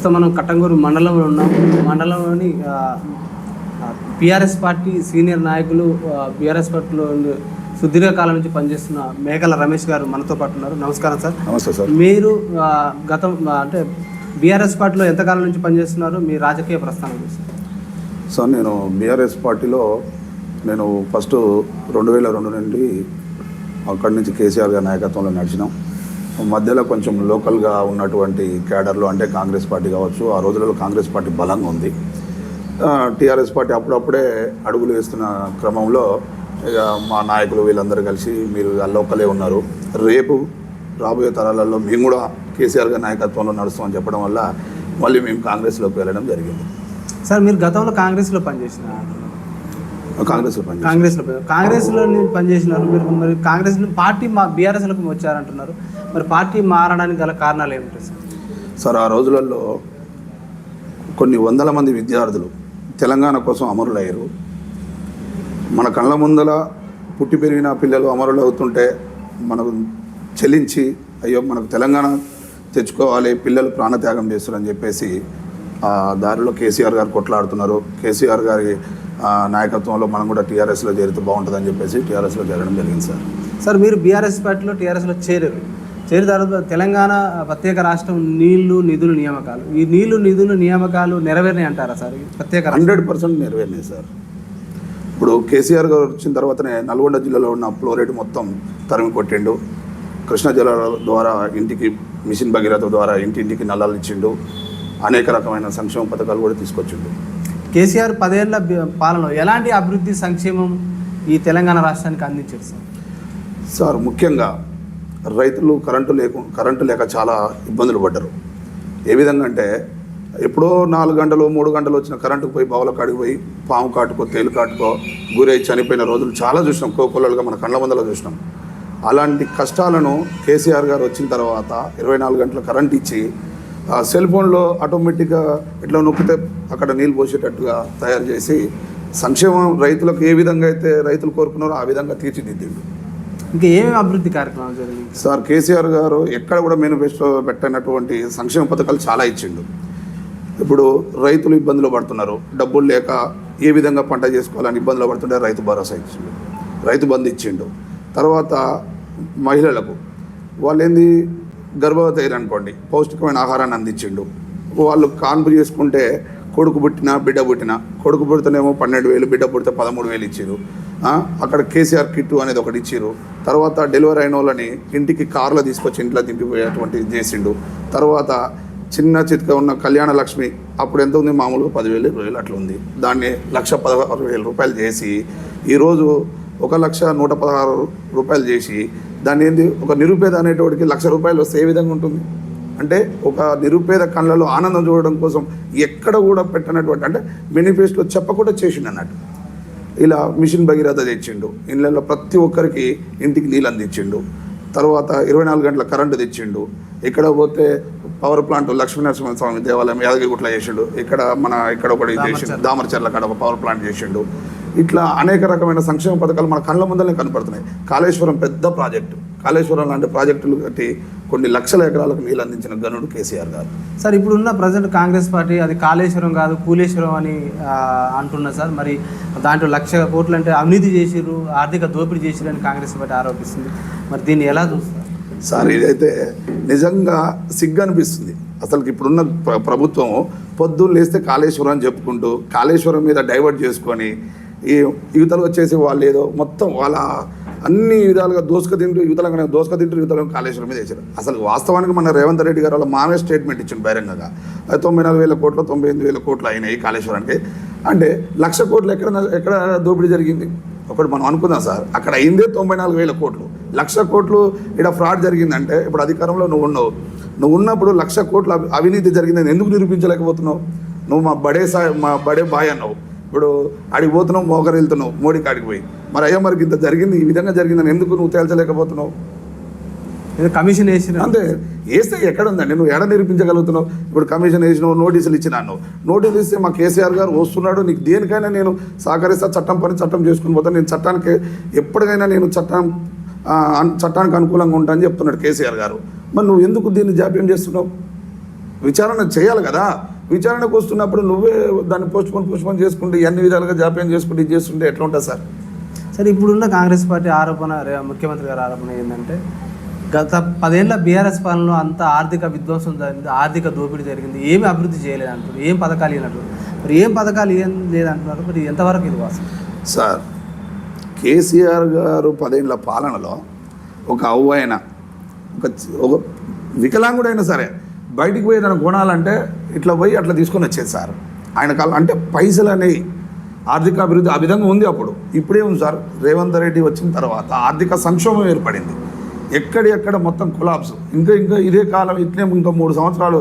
ప్రస్తుతం మనం కట్టంగూరు మండలంలో ఉన్నాం. మండలంలోని పిఆర్ఎస్ పార్టీ సీనియర్ నాయకులు పిఆర్ఎస్ పార్టీలో సుదీర్ఘకాలం నుంచి పనిచేస్తున్న మేకల రమేష్ గారు మనతో పాటు ఉన్నారు. నమస్కారం సార్. నమస్తే సార్. మీరు గతం అంటే బీఆర్ఎస్ పార్టీలో ఎంతకాలం నుంచి పనిచేస్తున్నారు? మీ రాజకీయ ప్రస్థానం. సార్ నేను బీఆర్ఎస్ పార్టీలో నేను ఫస్ట్ రెండు వేల రెండు నుండి అక్కడి నుంచి కేసీఆర్ గారి నాయకత్వంలో నడిచినాం. మధ్యలో కొంచెం లోకల్గా ఉన్నటువంటి క్యాడర్లు అంటే కాంగ్రెస్ పార్టీ కావచ్చు ఆ రోజులలో కాంగ్రెస్ పార్టీ బలంగా ఉంది. టీఆర్ఎస్ పార్టీ అప్పుడప్పుడే అడుగులు వేస్తున్న క్రమంలో ఇక మా నాయకులు వీళ్ళందరూ కలిసి మీరు లోకలే ఉన్నారు. రేపు రాబోయే తరాలలో మేము కూడా కేసీఆర్ గారి నాయకత్వంలో నడుస్తామని చెప్పడం వల్ల మళ్ళీ మేము కాంగ్రెస్లోకి వెళ్ళడం జరిగింది. సార్ మీరు గతంలో కాంగ్రెస్లో పనిచేసిన కాంగ్రెస్లో కాంగ్రెస్లో కాంగ్రెస్లో నేను పనిచేసినారు మీరు మరి కాంగ్రెస్ పార్టీ మా బీఆర్ఎస్లోకి వచ్చారంటున్నారు. మరి పార్టీ మారడానికి గల కారణాలు ఏమిటి సార్? సార్ ఆ రోజులలో కొన్ని వందల మంది విద్యార్థులు తెలంగాణ కోసం అమరులయ్యారు. మన కళ్ళ ముందల పుట్టి పెరిగిన పిల్లలు అమరులు అవుతుంటే మనకు చెల్లించి అయ్యో మనకు తెలంగాణ తెచ్చుకోవాలి పిల్లలు ప్రాణత్యాగం చేస్తారని చెప్పేసి ఆ దారిలో కేసీఆర్ గారు కొట్లాడుతున్నారు. కేసీఆర్ గారి నాయకత్వంలో మనం కూడా టీఆర్ఎస్లో చేరితే బాగుంటుందని చెప్పేసి టీఆర్ఎస్లో చేరడం జరిగింది సార్. సార్ మీరు బీఆర్ఎస్ పార్టీలో టీఆర్ఎస్లో చేరారు. చేరిన తర్వాత తెలంగాణ ప్రత్యేక రాష్ట్రం నీళ్ళు నిధులు నియామకాలు. ఈ నీళ్ళు నిధులు నియామకాలు నెరవేరినాయి అంటారా సార్? ప్రత్యేక? హండ్రెడ్ పర్సెంట్ నెరవేరినాయి సార్. ఇప్పుడు కేసీఆర్ గారు వచ్చిన తర్వాతనే నల్గొండ జిల్లాలో ఉన్న ఫ్లోరైడ్ మొత్తం తరిమి కొట్టిండు. కృష్ణా జలాల ద్వారా ఇంటికి మిషన్ భగీరథ ద్వారా ఇంటింటికి నల్లాలు ఇచ్చిండు. అనేక రకమైన సంక్షేమ పథకాలు కూడా తీసుకొచ్చిండు. కేసీఆర్ పదేళ్ళ పాలన ఎలాంటి అభివృద్ధి సంక్షేమం ఈ తెలంగాణ రాష్ట్రానికి అందించారు సార్? సార్ ముఖ్యంగా రైతులు కరెంటు లేకు కరెంటు లేక చాలా ఇబ్బందులు పడ్డారు. ఏ విధంగా అంటే ఎప్పుడో నాలుగు గంటలు మూడు గంటలు వచ్చిన కరెంటుకు పోయి బావుల కాడికి పోయి పాము కాటుకో తేలు కాటుకో గురై చనిపోయిన రోజులు చాలా చూసినాం. కోకొల్లలుగా మన కళ్ళ మందలో చూసినాం. అలాంటి కష్టాలను కేసీఆర్ గారు వచ్చిన తర్వాత ఇరవై నాలుగు గంటల కరెంట్ ఇచ్చి సెల్ ఫోన్లో ఆటోమేటిక్గా ఇట్లా నొక్కితే అక్కడ నీళ్ళు పోసేటట్టుగా తయారు చేసి సంక్షేమం రైతులకు ఏ విధంగా అయితే రైతులు కోరుకున్నారో ఆ విధంగా తీర్చిదిద్దిండు. ఇంకా ఏమేమి అభివృద్ధి కార్యక్రమాలు జరిగింది సార్ కేసీఆర్ గారు ఎక్కడ కూడా మేనిఫెస్టో పెట్టినటువంటి సంక్షేమ పథకాలు చాలా ఇచ్చిండు. ఇప్పుడు రైతులు ఇబ్బందులు పడుతున్నారు. డబ్బులు లేక ఏ విధంగా పంట చేసుకోవాలని ఇబ్బందులు పడుతుంటే రైతు భరోసా ఇచ్చిండు. రైతు బంధు ఇచ్చిండు. తర్వాత మహిళలకు వాళ్ళు ఏంది గర్భవతి అనుకోండి పౌష్టికమైన ఆహారాన్ని అందించిండు. వాళ్ళు కాన్పు చేసుకుంటే కొడుకు పుట్టినా బిడ్డ పుట్టినా కొడుకు పుడితేనేమో పన్నెండు వేలు బిడ్డ పుడితే పదమూడు వేలు ఇచ్చారు అక్కడ కేసీఆర్ కిట్టు అనేది ఒకటి ఇచ్చారు తర్వాత డెలివరీ అయిన వాళ్ళని ఇంటికి కార్లో తీసుకొచ్చి ఇంట్లో దింపిపోయేటువంటి చేసిండు. తర్వాత చిన్న చిత్క ఉన్న కళ్యాణ లక్ష్మి అప్పుడు ఎంత ఉంది? మామూలుగా పదివేలు ఇరవై వేలు అట్లా ఉంది. దాన్ని లక్ష పదహారు వేల రూపాయలు చేసి ఈరోజు ఒక లక్ష నూట పదహారు రూపాయలు చేసి దాన్ని ఏంది? ఒక నిరుపేద అనేటోడికి లక్ష రూపాయలు వస్తే ఏ విధంగా ఉంటుంది? అంటే ఒక నిరుపేద కళ్ళలో ఆనందం చూడడం కోసం ఎక్కడ కూడా పెట్టనటువంటి అంటే మేనిఫెస్టో చెప్పకుండా చేసిండు అన్నట్టు. ఇలా మిషన్ భగీరథ తెచ్చిండు. ఇళ్ళల్లో ప్రతి ఒక్కరికి ఇంటికి నీళ్ళు అందించిండు తర్వాత ఇరవై నాలుగు గంటల కరెంటు తెచ్చిండు. ఇక్కడ పోతే పవర్ ప్లాంట్ లక్ష్మీనరసింహ స్వామి దేవాలయం యాదగిరిగుట్ల చేసిండు. ఇక్కడ మన ఇక్కడ ఒకటి చేసిండు. దామరచర్ల కాడ ఒక పవర్ ప్లాంట్ చేసిండు. ఇట్లా అనేక రకమైన సంక్షేమ పథకాలు మన కళ్ళ ముందరనే కనపడుతున్నాయి. కాళేశ్వరం పెద్ద ప్రాజెక్టు. కాళేశ్వరం లాంటి ప్రాజెక్టులు కట్టి కొన్ని లక్షల ఎకరాలకు నీళ్ళు అందించిన గనుడు కేసీఆర్ గారు. సార్ ఇప్పుడున్న ప్రజెంట్ కాంగ్రెస్ పార్టీ అది కాళేశ్వరం కాదు కూలేశ్వరం అని అంటున్నారు సార్. మరి దాంట్లో లక్ష కోట్లు అంటే అవినీతి చేసిర్రు ఆర్థిక దోపిడీ చేసిర్రు అని కాంగ్రెస్ పార్టీ ఆరోపిస్తుంది. మరి దీన్ని ఎలా చూస్తారు? సార్ ఇదైతే నిజంగా సిగ్గు అనిపిస్తుంది అసలు ఇప్పుడున్న ప్ర- ప్రభుత్వం పొద్దున్న లేస్తే కాళేశ్వరం అని చెప్పుకుంటూ కాళేశ్వరం మీద డైవర్ట్ చేసుకొని ఈ యువతలు వచ్చేసి వాళ్ళు ఏదో మొత్తం వాళ్ళ అన్ని విధాలుగా దోసుక తింటూ యువతలంగా దోసుక తింటూ యువతలను కాళేశ్వరం మీద వేసారు అసలు వాస్తవానికి మన రేవంత్ రెడ్డి గారు వాళ్ళ మామే స్టేట్మెంట్ ఇచ్చిండు బహిరంగంగా. అది తొంభై నాలుగు వేల కోట్లు తొంభై ఎనిమిది వేల కోట్లు అయినాయి కాళేశ్వరానికి. అంటే లక్ష కోట్లు ఎక్కడ ఎక్కడ దోపిడీ జరిగింది? ఒకటి మనం అనుకుందాం సార్ అక్కడ అయిందే తొంభై నాలుగు వేల కోట్లు. లక్ష కోట్లు ఇక్కడ ఫ్రాడ్ జరిగిందంటే ఇప్పుడు అధికారంలో నువ్వు ఉన్నావు. నువ్వు ఉన్నప్పుడు లక్ష కోట్ల అవినీతి జరిగిందని ఎందుకు నిరూపించలేకపోతున్నావు? నువ్వు మా బడే సా మా బడే బాయ్ అన్నావు. ఇప్పుడు ఆడికి పోతున్నావు మోకరు వెళ్తున్నావు మోడీ కాడికి పోయి. మరి అయ్యా మరికి ఇంత జరిగింది ఈ విధంగా జరిగిందని ఎందుకు నువ్వు తేల్చలేకపోతున్నావు? కమిషన్ వేసిన. అంతే. వేస్తే ఎక్కడ ఉందండి నువ్వు ఎడ నిరూపించగలుగుతున్నావు? ఇప్పుడు కమిషన్ వేసినావు నోటీసులు ఇచ్చినాను నోటీసులు ఇస్తే మా కేసీఆర్ గారు వస్తున్నాడు నీకు దేనికైనా నేను సహకరిస్తా చట్టం పని చట్టం చేసుకుని పోతాను నేను చట్టానికి ఎప్పటికైనా నేను చట్టం చట్టానికి అనుకూలంగా ఉంటా అని చెప్తున్నాడు కేసీఆర్ గారు. మరి నువ్వు ఎందుకు దీన్ని జాప్యం చేస్తున్నావు? విచారణ చేయాలి కదా. విచారణకు వస్తున్నప్పుడు నువ్వే దాన్ని పోస్ట్ పోన్ పోస్ట్ పోన్ చేసుకుంటే అన్ని విధాలుగా జాప్యం చేసుకుంటే ఇది చేస్తుంటే ఎట్లా ఉంటుంది సార్? సరే ఇప్పుడున్న కాంగ్రెస్ పార్టీ ఆరోపణ ముఖ్యమంత్రి గారి ఆరోపణ ఏంటంటే గత పదేళ్ళ బీఆర్ఎస్ పాలనలో అంత ఆర్థిక విధ్వంసం జరిగింది ఆర్థిక దోపిడీ జరిగింది ఏమి అభివృద్ధి చేయలేదు అంటున్నారు ఏం పథకాలు ఇవ్వనట్టు మరి ఏం పథకాలు ఏం లేదంటున్నారు మరి ఎంతవరకు ఇది వాస్తవం? సార్ కేసీఆర్ గారు పదేళ్ళ పాలనలో ఒక అవ్వైన ఒక ఒక వికలాంగుడైనా సరే బయటికి పోయి గుణాలంటే ఇట్లా పోయి అట్లా తీసుకొని వచ్చేది సార్. ఆయన కాలం అంటే పైసలు అనేవి ఆర్థిక అభివృద్ధి ఆ విధంగా ఉంది అప్పుడు. ఇప్పుడే ఉంది సార్. రేవంత్ రెడ్డి వచ్చిన తర్వాత ఆర్థిక సంక్షోభం ఏర్పడింది. ఎక్కడెక్కడ మొత్తం కొలాబ్స్. ఇంకా ఇంకా ఇదే కాలం ఇట్లే ఇంకా మూడు సంవత్సరాలు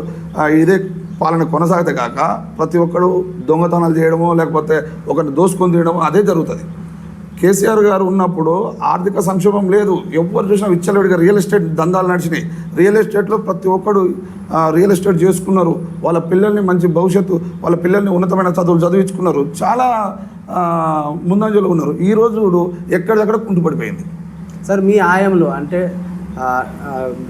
ఇదే పాలన కొనసాగితే కాక ప్రతి ఒక్కడు దొంగతనాలు చేయడమో లేకపోతే ఒకరిని దోసుకొని తీయడమో అదే జరుగుతుంది. కేసీఆర్ గారు ఉన్నప్పుడు ఆర్థిక సంక్షోభం లేదు. ఎవరు చూసినా విచ్చలవిడిగా రియల్ ఎస్టేట్ దందాలు నడిచినాయి. రియల్ ఎస్టేట్లో ప్రతి ఒక్కడు రియల్ ఎస్టేట్ చేసుకున్నారు. వాళ్ళ పిల్లల్ని మంచి భవిష్యత్తు వాళ్ళ పిల్లల్ని ఉన్నతమైన చదువులు చదివించుకున్నారు. చాలా ముందంజలో ఉన్నారు. ఈ రోజు ఎక్కడిదక్కడ కుంటుపడిపోయింది. సార్ మీ ఆయంలో అంటే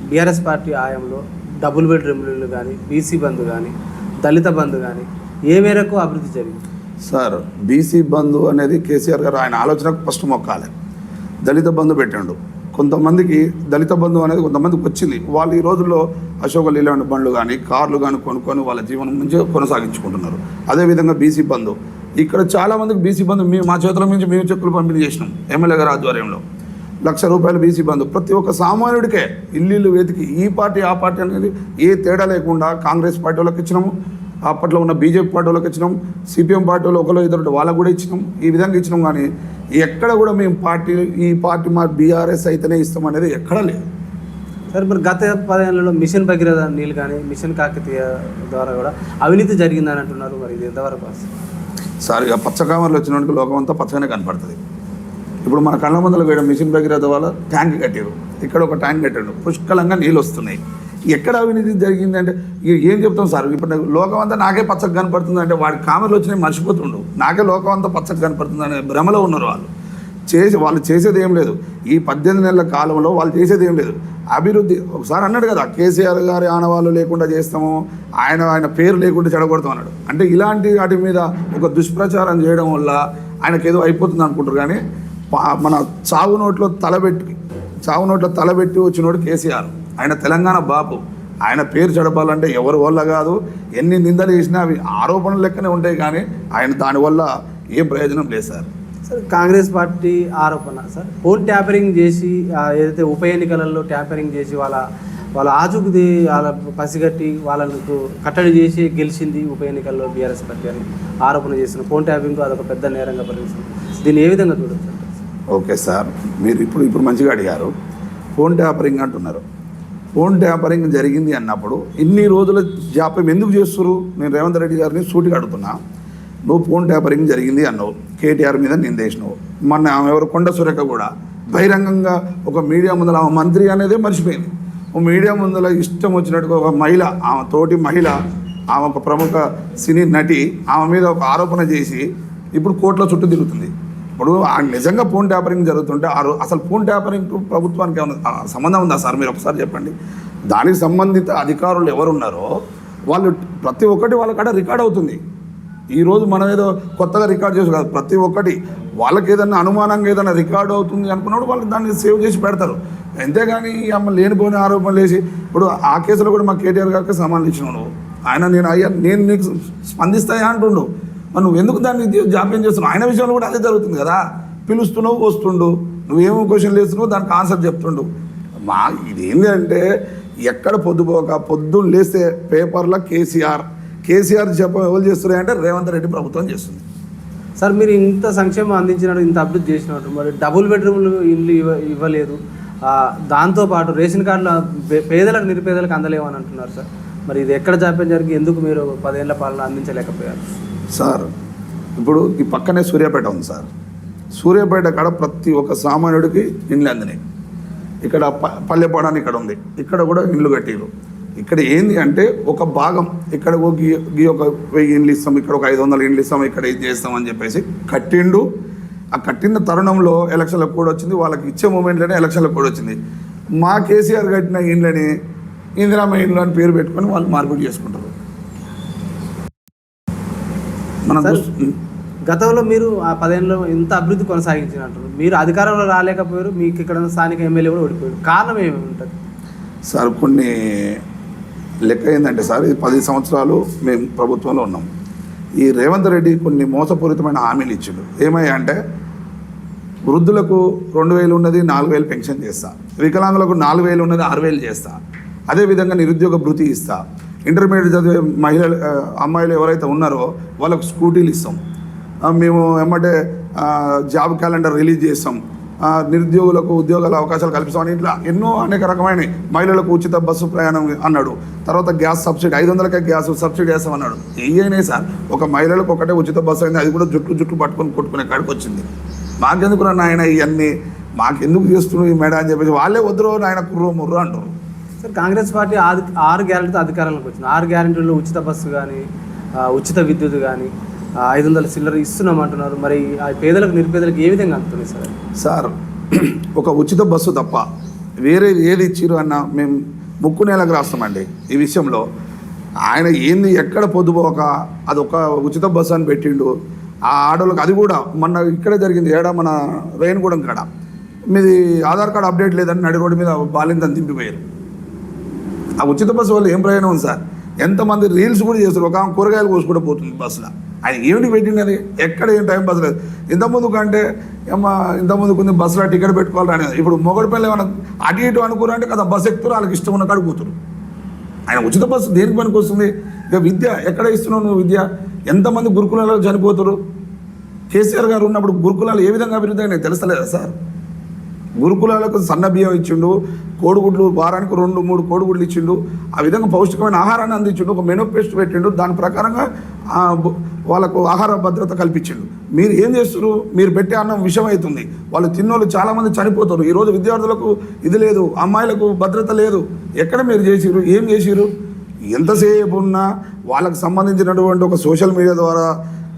బీఆర్ఎస్ పార్టీ ఆయంలో డబుల్ బెడ్రూమ్లు కానీ బీసీ బంధు కానీ దళిత బంధు కానీ ఏ మేరకు అభివృద్ధి జరిగింది? సార్ బీసీ బంధు అనేది కేసీఆర్ గారు ఆయన ఆలోచనకు ఫస్ట్ మొక్కాలి. దళిత బంధు పెట్టిండు. కొంతమందికి దళిత బంధు అనేది కొంతమందికి వచ్చింది. వాళ్ళు ఈ రోజుల్లో అశోక లీలాంటి బండ్లు కానీ కార్లు కానీ కొనుక్కొని వాళ్ళ జీవనం మంచిగా కొనసాగించుకుంటున్నారు. అదేవిధంగా బీసీ బంధు. ఇక్కడ చాలామందికి బీసీ బంధు మేము మా చేతుల నుంచి మేము చెక్కులు పంపిణీ చేసినాం ఎమ్మెల్యే గారి ఆధ్వర్యంలో. లక్ష రూపాయలు బీసీ బంధు. ప్రతి ఒక్క సామాన్యుడికే ఇల్లు వెతికి ఈ పార్టీ ఆ పార్టీ అనేది ఏ తేడా లేకుండా కాంగ్రెస్ పార్టీ వాళ్ళకి ఇచ్చినాము. అప్పట్లో ఉన్న బీజేపీ పార్టీ వాళ్ళకి ఇచ్చినాం సిపిఎం పార్టీ వాళ్ళు ఒకరు ఇద్దరు వాళ్ళకు కూడా ఇచ్చినాం ఈ విధంగా ఇచ్చినాం కానీ ఎక్కడ కూడా మేము పార్టీ ఈ పార్టీ మా బీఆర్ఎస్ అయితేనే ఇస్తాం అనేది ఎక్కడా లేదు. సార్ మరి గత పదేళ్ళలో మిషన్ భగీరథ నీళ్ళు కానీ మిషన్ కాకతీయ ద్వారా కూడా అవినీతి జరిగిందని అంటున్నారు. మరి ఇది ఎంతవరకు? సార్ ఇక పచ్చకామర్లు వచ్చినోడికి లోకం అంతా పచ్చగానే కనపడుతుంది. ఇప్పుడు మన కళ్ళ ముందర వేయడం మిషన్ భగీరథ వల్ల ట్యాంక్ కట్టారు. ఇక్కడ ఒక ట్యాంక్ కట్టాడు పుష్కలంగా నీళ్ళు వస్తున్నాయి. ఎక్కడ అవినీతి జరిగింది అంటే ఏం చెప్తాం సార్? ఇప్పుడు లోకం అంతా నాకే పచ్చగా కనపడుతుంది అంటే వాడి కామెర్లు వచ్చినాయి మర్చిపోతుండు. నాకే లోకం అంతా పచ్చగా కనపడుతుంది అనే భ్రమలో ఉన్నారు వాళ్ళు. చేసి వాళ్ళు చేసేది ఏం లేదు. ఈ పద్దెనిమిది నెలల కాలంలో వాళ్ళు చేసేది ఏం లేదు. అభివృద్ధి ఒకసారి అన్నాడు కదా కేసీఆర్ గారి ఆనవాళ్ళు లేకుండా చేస్తాము ఆయన ఆయన పేరు లేకుండా చెడగొడతాం అన్నాడు. అంటే ఇలాంటి వాటి మీద ఒక దుష్ప్రచారం చేయడం వల్ల ఆయనకి ఏదో అయిపోతుంది అనుకుంటారు. కానీ మన చావు నోట్లో తలబెట్టి చావు నోట్లో తలబెట్టి వచ్చినోడు కేసీఆర్. ఆయన తెలంగాణ బాబు ఆయన పేరు చెడపాలంటే ఎవరి వల్ల కాదు? ఎన్ని నిందలు చేసినా అవి ఆరోపణలు లెక్కనే ఉంటాయి కానీ ఆయన దానివల్ల ఏం ప్రయోజనం లేదు సార్. సార్ కాంగ్రెస్ పార్టీ ఆరోపణ సార్. ఫోన్ ట్యాపరింగ్ చేసి ఏదైతే ఉప ఎన్నికలలో ట్యాపరింగ్ చేసి వాళ్ళ వాళ్ళ ఆజుకుది వాళ్ళ పసిగట్టి వాళ్ళకు కట్టడి చేసి గెలిచింది ఉప ఎన్నికల్లో బీఆర్ఎస్ పార్టీ అని ఆరోపణ చేసిన ఫోన్ ట్యాపింగ్ అదొక పెద్ద నేరంగా పరిగణిస్తుంది దీన్ని ఏ విధంగా చూడొచ్చు? Okay sir. మీరు ఇప్పుడు ఇప్పుడు మంచిగా అడిగారు. ఫోన్ ట్యాపరింగ్ అంటున్నారు. ఫోన్ ట్యాపరింగ్ జరిగింది అన్నప్పుడు ఇన్ని రోజుల జాప్యం ఎందుకు చేస్తున్నారు నేను రేవంత్ రెడ్డి గారిని సూటిగా అడుగుతున్నా. నువ్వు ఫోన్ ట్యాపరింగ్ జరిగింది అన్నావు. కేటీఆర్ మీద నిందేసినావు. మొన్న ఆమె ఎవరు? కొండ సురేఖ కూడా బహిరంగంగా ఒక మీడియా ముందర ఆమె మంత్రి అనేదే మర్చిపోయింది. ఓ మీడియా ముందర ఇష్టం వచ్చినట్టుగా ఒక మహిళ ఆమె తోటి మహిళ ఆమె ఒక ప్రముఖ సినీ నటి ఆమె మీద ఒక ఆరోపణ చేసి ఇప్పుడు కోర్టులో చుట్టూ తిరుగుతుంది. ఇప్పుడు ఆ నిజంగా ఫోన్ ట్యాపరింగ్ జరుగుతుంటే ఆ అసలు ఫోన్ ట్యాపరింగ్ ప్రభుత్వానికి ఏమైనా సంబంధం ఉందా సార్? మీరు ఒకసారి చెప్పండి. దానికి సంబంధిత అధికారులు ఎవరున్నారో వాళ్ళు ప్రతి ఒక్కటి వాళ్ళ కాడ రికార్డ్ అవుతుంది. ఈరోజు మనం ఏదో కొత్తగా రికార్డ్ చేసి కాదు ప్రతి ఒక్కటి వాళ్ళకి ఏదైనా అనుమానంగా ఏదైనా రికార్డ్ అవుతుంది అనుకున్నప్పుడు వాళ్ళు దాన్ని సేవ్ చేసి పెడతారు. అంతేగాని అమ్మ లేనిపోని ఆరోపణలు వేసి ఇప్పుడు ఆ కేసులో కూడా మా కేటీఆర్ గారికి సమాధానం ఆయన నేను అయ్యా నేను నీకు స్పందిస్తాయా అంటుండు. మరి నువ్వు ఎందుకు దాన్ని జాప్యం చేస్తున్నావు? ఆయన విషయంలో కూడా అదే జరుగుతుంది కదా. పిలుస్తున్నావు వస్తుండు. నువ్వేమో క్వశ్చన్ వేస్తున్నావు దానికి ఆన్సర్ చెప్తుండు. మా ఇదేంటంటే ఎక్కడ పొద్దుపోక పొద్దున్న లేస్తే పేపర్లో కేసీఆర్. కేసీఆర్ చెప్ప ఎవరు చేస్తున్నాయి అంటే రేవంత్ రెడ్డి ప్రభుత్వం చేస్తుంది. సార్ మీరు ఇంత సంక్షేమం అందించినట్టు ఇంత అభివృద్ధి చేసినట్టు మరి డబుల్ బెడ్రూమ్లు ఇల్లు ఇవ్వ ఇవ్వలేదు. దాంతోపాటు రేషన్ కార్డుల పేదలకు నిరుపేదలకు అందలేమని అంటున్నారు సార్. మరి ఇది ఎక్కడ జాప్యం జరిగి ఎందుకు మీరు పదేళ్ళ పాలన అందించలేకపోయారు? సార్ ఇప్పుడు ఈ పక్కనే సూర్యాపేట ఉంది సార్. సూర్యాపేట కాడ ప్రతి ఒక్క సామాన్యుడికి ఇండ్లు అందినాయి. ఇక్కడ ప ఇక్కడ ఉంది. ఇక్కడ కూడా ఇండ్లు కట్టిరు ఇక్కడ ఏంది అంటే ఒక భాగం ఇక్కడ గీ- గీ ఒక వెయ్యి ఇండ్లు ఇస్తాం ఇక్కడ ఒక ఐదు వందల ఇండ్లు ఇస్తాం ఇక్కడ ఇది చేస్తాం అని చెప్పేసి కట్టిండు. ఆ కట్టిన తరుణంలో ఎలక్షన్లకు కూడా వచ్చింది వాళ్ళకి ఇచ్చే మూమెంట్లోనే ఎలక్షన్లకు కూడా వచ్చింది. మా కేసీఆర్ కట్టిన ఇండ్లని ఇందిరామ ఇండ్లు అని పేరు పెట్టుకొని వాళ్ళు మార్పిడి చేసుకుంటారు. మనం గతంలో మీరు ఆ పదేళ్ళలో ఎంత అభివృద్ధి కొనసాగించినట్టు మీరు అధికారంలో రాలేకపోయారు మీకు ఇక్కడ స్థానిక ఎమ్మెల్యే కూడా ఓడిపోయారు. కారణం ఏమి ఉంటుంది? సార్ కొన్ని లెక్క ఏంటంటే సార్ ఇది పది సంవత్సరాలు మేము ప్రభుత్వంలో ఉన్నాం. ఈ రేవంత్ రెడ్డి కొన్ని మోసపూరితమైన హామీలు ఇచ్చిండు. ఏమయ్యా అంటే వృద్ధులకు రెండు వేలు ఉన్నది నాలుగు వేలు పెన్షన్ చేస్తా. వికలాంగులకు నాలుగు వేలు ఉన్నది ఆరు వేలు చేస్తా. అదేవిధంగా నిరుద్యోగ భృతి ఇస్తా. ఇంటర్మీడియట్ చదివే మహిళలు అమ్మాయిలు ఎవరైతే ఉన్నారో వాళ్ళకు స్కూటీలు ఇస్తాం. మేము ఏమంటే జాబ్ క్యాలెండర్ రిలీజ్ చేస్తాం. నిరుద్యోగులకు ఉద్యోగాల అవకాశాలు కల్పిస్తామని ఇట్లా ఎన్నో అనేక రకమైన మహిళలకు ఉచిత బస్సు ప్రయాణం అన్నాడు. తర్వాత గ్యాస్ సబ్సిడీ ఐదు వందలకే గ్యాస్ సబ్సిడీ వేస్తామన్నాడు ఏయనే సార్ ఒక మహిళలకు ఒకటే ఉచిత బస్సు అయింది అది కూడా జుట్టు జుట్టు పట్టుకొని కొట్టుకునే కాడికి వచ్చింది. మాకెందుకు రా నాయన ఇవన్నీ మాకెందుకు చేస్తున్నావు ఈ మేడం అని చెప్పేసి వాళ్ళే వద్దురు నాయన కుర్రో ముర్రో అంటారు. సార్ కాంగ్రెస్ పార్టీ ఆది ఆరు గ్యారెంటీతో అధికారంలోకి వచ్చింది. ఆరు గ్యారెంటీలో ఉచిత బస్సు కానీ ఉచిత విద్యుత్ కానీ ఐదు వందల సిల్లర్ ఇస్తున్నాం అంటున్నారు మరి ఆ పేదలకు నిరుపేదలకు ఏ విధంగా అందుతుంది సార్? సార్ ఒక ఉచిత బస్సు తప్ప వేరే ఏది ఇచ్చిరు అన్న మేము ముక్కు నేలకు రాస్తామండి ఈ విషయంలో. ఆయన ఏంది ఎక్కడ పొద్దుపోక అది ఒక ఉచిత బస్సు అని పెట్టిండు. ఆ ఆడోళ్ళకి అది కూడా మొన్న ఇక్కడే జరిగింది ఏడా మన రేణిగూడెం కాడ. మీది ఆధార్ కార్డు అప్డేట్ లేదని నడి రోడ్డు మీద బాలింతని దింపిపోయారు. ఆ ఉచిత బస్సు వల్ల ఏం ప్రయోజనం ఉంది సార్? ఎంతమంది రీల్స్ కూడా చేస్తారు. ఒక ఆమె కూరగాయలు కోసుకుంటూ పోతుంది బస్సులో. ఆయన ఏమిటి పెట్టినది ఎక్కడ ఏం టైం పాస్ లేదు. ఇంతకుముందు కంటే ఏమో ఇంతకుముందు కొంచెం బస్సులో టికెట్ పెట్టుకోవాలి అనేది ఇప్పుడు మొగడు పిల్లలు ఏమైనా అటు ఇటు అనుకున్నారు అంటే కదా బస్సు ఎక్కుతారు వాళ్ళకి ఇష్టం ఉన్న కాడికి కూతురు ఆయన ఉచిత బస్సు దేనికి పనికి వస్తుంది? ఇక విద్య ఎక్కడ ఇస్తున్నావు నువ్వు విద్య? ఎంతమంది గురుకులాలు చనిపోతారు కేసీఆర్ గారు ఉన్నప్పుడు గురుకులాలు ఏ విధంగా అభివృద్ధి అయినాయి తెలుస్తలేదా సార్? గురుకులాలకు సన్న బియ్యం ఇచ్చిండు కోడిగుడ్లు వారానికి రెండు మూడు కోడిగుడ్లు ఇచ్చిండు ఆ విధంగా పౌష్టికమైన ఆహారాన్ని అందించిండు ఒక మెనూ పేస్ట్ పెట్టిండు దాని ప్రకారంగా వాళ్ళకు ఆహార భద్రత కల్పించిండు. మీరు ఏం చేస్తున్నారు మీరు పెట్టే అన్నం విషం అవుతుంది. వాళ్ళు తిన్నోళ్ళు చాలామంది చనిపోతారు. ఈరోజు విద్యార్థులకు ఇది లేదు అమ్మాయిలకు భద్రత లేదు. ఎక్కడ మీరు చేసిరు ఏం చేసిరు ఎంతసేపు ఉన్నా వాళ్ళకు సంబంధించినటువంటి ఒక సోషల్ మీడియా ద్వారా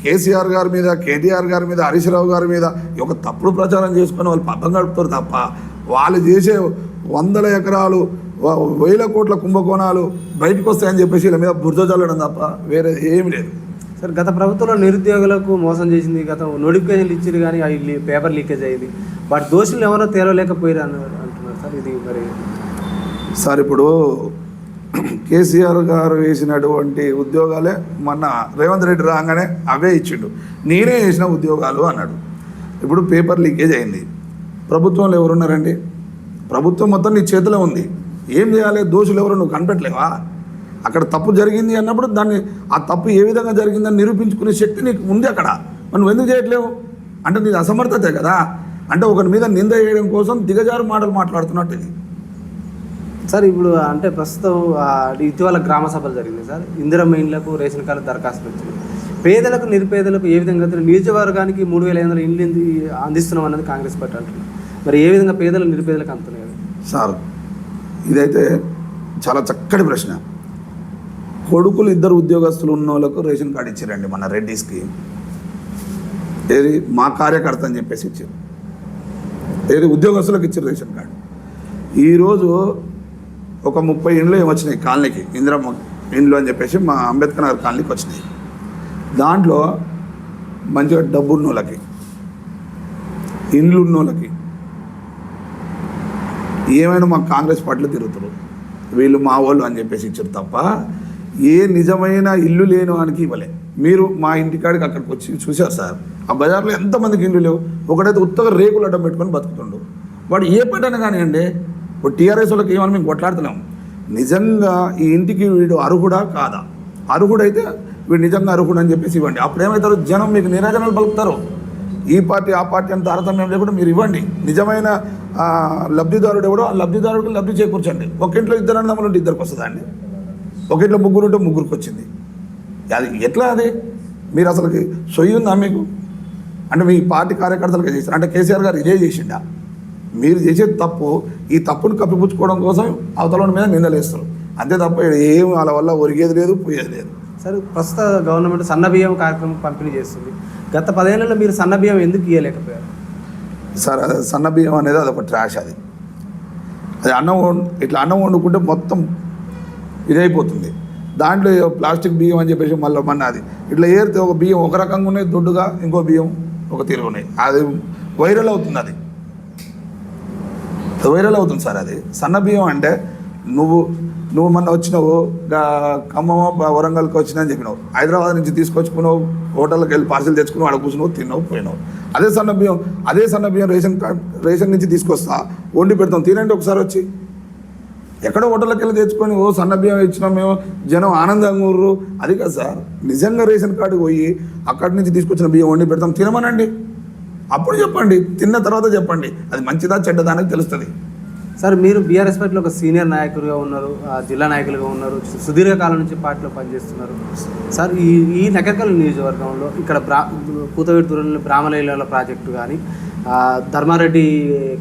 కేసీఆర్ గారి మీద కేటీఆర్ గారి మీద హరీష్ రావు గారి మీద ఒక తప్పుడు ప్రచారం చేసుకొని వాళ్ళు పబ్బం గడుపుతారు తప్ప వాళ్ళు చేసే వందల ఎకరాలు వేల కోట్ల కుంభకోణాలు బయటకు వస్తాయని చెప్పేసి వీళ్ళ మీద బురద చల్లడం తప్ప వేరే ఏమి లేదు. సార్ గత ప్రభుత్వంలో నిరుద్యోగులకు మోసం చేసింది గత నోటిఫికేషన్లు ఇచ్చారు కానీ అవి పేపర్ లీకేజ్ అయ్యింది. వాటి దోషులు ఎవరో తేలలేకపోయారు అని అంటున్నారు సార్ ఇది మరి సార్ ఇప్పుడు కేసీఆర్ గారు వేసినటువంటి ఉద్యోగాలే మొన్న రేవంత్ రెడ్డి రాగానే అవే ఇచ్చిండు. నేనే వేసిన ఉద్యోగాలు అన్నాడు. ఇప్పుడు పేపర్ లీకేజ్ అయింది. ప్రభుత్వంలో ఎవరున్నారండి? ప్రభుత్వం మొత్తం నీ చేతిలో ఉంది. ఏం చేయాలి? దోషులు ఎవరు? నువ్వు కనిపెట్టలేవా? అక్కడ తప్పు జరిగింది అన్నప్పుడు దాన్ని ఆ తప్పు ఏ విధంగా జరిగిందని నిరూపించుకునే శక్తి నీకు ఉంది అక్కడ. మరి నువ్వు ఎందుకు చేయట్లేవు? అంటే నీది అసమర్థతే కదా. అంటే ఒకరి మీద నింద వేయడం కోసం దిగజారు మాటలు మాట్లాడుతున్నట్టు ఇది. సార్ ఇప్పుడు అంటే ప్రస్తుతం ఇటీవల గ్రామ సభలు జరిగింది సార్. ఇందిరా మెయిన్లకు రేషన్ కార్డు దరఖాస్తులు వచ్చింది పేదలకు నిరుపేదలకు ఏ విధంగా నియోజకవర్గానికి మూడు వేల ఐదు వందల ఇండ్లు అందిస్తున్నాం అన్నది కాంగ్రెస్ పార్టీ అంటున్నారు. మరి ఏ విధంగా పేదలు నిరుపేదలకు అందుతున్నాయి కదా సార్ ఇదైతే చాలా చక్కటి ప్రశ్న. కొడుకులు ఇద్దరు ఉద్యోగస్తులు ఉన్న వాళ్ళకు రేషన్ కార్డు ఇచ్చారండి మన రెడ్డిస్కి. ఏది మా కార్యకర్త అని చెప్పేసి ఇచ్చారు. ఏది ఉద్యోగస్తులకు ఇచ్చారు రేషన్ కార్డు. ఈరోజు ఒక ముప్పై ఇండ్లు ఏమొచ్చినాయి కాలనీకి. ఇందిరమ్మ ఇండ్లు అని చెప్పేసి మా అంబేద్కర్ నగర్ కాలనీకి వచ్చినాయి. దాంట్లో మంచిగా డబ్బు ఉన్న వాళ్ళకి ఇండ్లు ఉన్న వాళ్ళకి ఏమైనా మా కాంగ్రెస్ పార్టీలో తిరుగుతారు వీళ్ళు మా వాళ్ళు అని చెప్పేసి ఇచ్చారు తప్ప ఏ నిజమైన ఇల్లు లేని వానికి ఇవ్వలే. మీరు మా ఇంటికాడికి అక్కడికి వచ్చి చూశారు సార్. ఆ బజార్లో ఎంతమందికి ఇండ్లు లేవు? ఒకడైతే ఉత్తగా రేకులు అడ్డం పెట్టుకొని బతుకుతుండు. వాడు ఏ పట్టణ కానివ్వండి ఇప్పుడు టీఆర్ఎస్ వాళ్ళకి ఏమని మేము కొట్లాడుతున్నాం? నిజంగా ఈ ఇంటికి వీడు అర్హుడా కాదా? అర్హుడైతే వీడు నిజంగా అర్హుడు అని చెప్పేసి ఇవ్వండి. అప్పుడు ఏమవుతారు జనం మీకు నిరాజనాలు పలుకుతారు. ఈ పార్టీ ఆ పార్టీ అని తారతమ్యం లేకుండా మీరు ఇవ్వండి. నిజమైన లబ్ధిదారుడు ఎవడో ఆ లబ్ధిదారుడికి లబ్ధి చేకూర్చండి. ఒక ఇంట్లో ఇద్దరు అన్నదమ్ములు ఉంటే ఇద్దరికి వస్తుందా అండి? ఒక ఇంట్లో ముగ్గురు ఉంటే ముగ్గురికి వచ్చింది. అది ఎట్లా అది? మీరు అసలుకి సొయ్యి ఉందా మీకు? అంటే మీ పార్టీ కార్యకర్తలకు చేశారు. అంటే కేసీఆర్ గారు ఇదే చేసిండా? మీరు చేసేది తప్పు. ఈ తప్పును కప్పిపుచ్చుకోవడం కోసం అవతల మీద నిందలేస్తారు. అంతే తప్ప ఏం వాళ్ళ వల్ల ఒరిగేది లేదు పోయేది లేదు. సార్ ప్రస్తుత గవర్నమెంట్ సన్న బియ్యం కార్యక్రమం పంపిణీ చేస్తుంది. గత పదేళ్ళలో మీరు సన్న బియ్యం ఎందుకు ఇవ్వలేకపోయారు సార్ అది సన్న బియ్యం అనేది అదొక ట్రాష్ అది. అది అన్నం ఇట్లా అన్నం వండుకుంటే మొత్తం ఇదైపోతుంది. దాంట్లో ప్లాస్టిక్ బియ్యం అని చెప్పేసి మళ్ళీ మన అది. ఇట్లా ఏరితే ఒక బియ్యం ఒక రకంగా ఉన్నాయి దొడ్డుగా ఇంకో బియ్యం ఒక తీరుగా ఉన్నాయి అది వైరల్ అవుతుంది అది. వైరల్ అవుతుంది సార్ అది. సన్న బియ్యం అంటే నువ్వు నువ్వు మొన్న వచ్చినావు గా- ఖమ్మం వరంగల్కి వచ్చినా అని చెప్పినావు. హైదరాబాద్ నుంచి తీసుకొచ్చుకున్నావు హోటల్కి వెళ్ళి పార్సల్ తెచ్చుకున్నావు అక్కడ కూర్చున్నావు తిన్నావు పోయినావు. అదే సన్న బియ్యం అదే సన్న బియ్యం రేషన్ కార్డ్ రేషన్ నుంచి తీసుకొస్తా వండి పెడతాం. తినండి ఒకసారి వచ్చి. ఎక్కడ హోటల్కి వెళ్ళి తెచ్చుకొని ఓ సన్న బియ్యం ఇచ్చినాం మేము జనం ఆనందంగా ఊర్రు. అది కాదు సార్ నిజంగా రేషన్ కార్డు పోయి అక్కడి నుంచి తీసుకొచ్చిన బియ్యం వండి పెడతాం. తినమనండి. అప్పుడు చెప్పండి తిన్న తర్వాత చెప్పండి. అది మంచిదా చెడ్డదా అనేది తెలుస్తుంది. సార్ మీరు బీఆర్ఎస్ పార్టీలో ఒక సీనియర్ నాయకులుగా ఉన్నారు జిల్లా నాయకులుగా ఉన్నారు సుదీర్ఘకాలం నుంచి పార్టీలో పనిచేస్తున్నారు. సార్ ఈ ఈ నగరకల్ నియోజకవర్గంలో ఇక్కడ బ్రా కూతవేటి దూరంలో బ్రాహ్మణీల ప్రాజెక్టు కానీ ధర్మారెడ్డి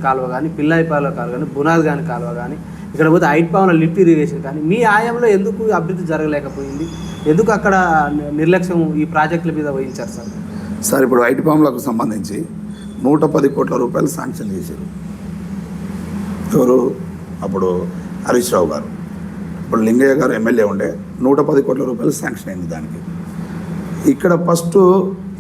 కాలువ కానీ పిల్లాయిపాల కాలువ కానీ బునాద్ గాని కాలువ కానీ ఇక్కడ పోతే ఐట్ పావన లిఫ్ట్ ఇరిగేషన్ కానీ మీ ఆయంలో ఎందుకు అభివృద్ధి జరగలేకపోయింది? ఎందుకు అక్కడ నిర్లక్ష్యం ఈ ప్రాజెక్టుల మీద వహించారు సార్? సార్ ఇప్పుడు ఐటీ పాములకు సంబంధించి నూట పది కోట్ల రూపాయలు శాంక్షన్ చేశారు. ఎవరు? అప్పుడు హరీష్ రావు గారు. ఇప్పుడు లింగయ్య గారు ఎమ్మెల్యే ఉండే నూట పది కోట్ల రూపాయలు శాంక్షన్ అయింది దానికి. ఇక్కడ ఫస్ట్